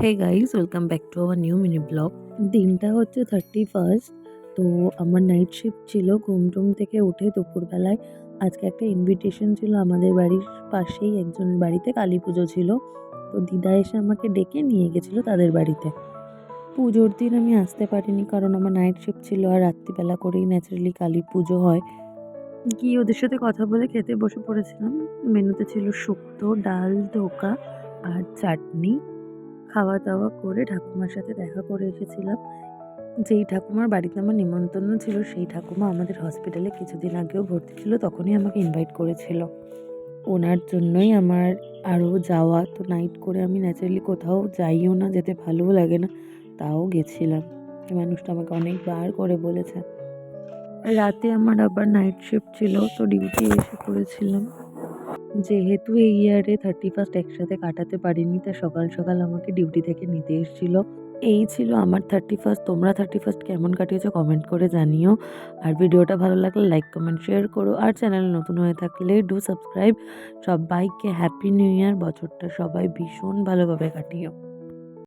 Hey guys welcome back to our new mini blog দিনটা হচ্ছে thirty first তো আমার নাইট শিফট ছিল। ঘুম টুম থেকে উঠে দুপুরবেলায় আজকে একটা ইনভিটেশন ছিল আমাদের বাড়ির পাশেই, একজন বাড়িতে কালী পুজো ছিল। তো দিদা এসে আমাকে ডেকে নিয়ে গেছিল তাদের বাড়িতে। পুজোর দিন আমি আসতে পারিনি কারণ আমার নাইট শিফট ছিল আর রাত্রিবেলা করেই ন্যাচারালি কালী পুজো হয়। গিয়ে ওদের সাথে কথা বলে খেতে বসে পড়েছিলাম। মেনুতে ছিল শুক্তো, ডাল, ধোকা আর চাটনি। খাওয়া দাওয়া করে ঠাকুমার সাথে দেখা করে এসেছিলাম। যেই ঠাকুমার বাড়িতে আমার নিমন্ত্রণ ছিল, সেই ঠাকুমা আমাদের হসপিটালে কিছুদিন আগেও ভর্তি ছিল, তখনই আমাকে ইনভাইট করেছিল। ওনার জন্যই আমার আরও যাওয়া, তো নাইট করে আমি ন্যাচারালি কোথাও যাইও না, যেতে ভালোও লাগে না, তাও গেছিলাম। মানুষটা আমাকে অনেকবার করে বলেছে। রাতে আমার আবার নাইট শিফট ছিল, তো ডিউটি এসে করেছিলাম যেহেতু এই ইয়ারে থার্টি ফার্স্ট একসাথে কাটাতে পারিনি, তা সকাল সকাল আমাকে ডিউটি থেকে নিতে এসেছিল। এই ছিল আমার থার্টি ফার্স্ট তোমরা থার্টি ফার্স্ট কেমন কাটিয়েছো কমেন্ট করে জানিও। আর ভিডিওটা ভালো লাগলে লাইক কমেন্ট শেয়ার করো। আর চ্যানেল নতুন হয়ে থাকলে ডু সাবস্ক্রাইব সবাইকে হ্যাপি নিউ ইয়ার বছরটা সবাই ভীষণ ভালোভাবে কাটিও।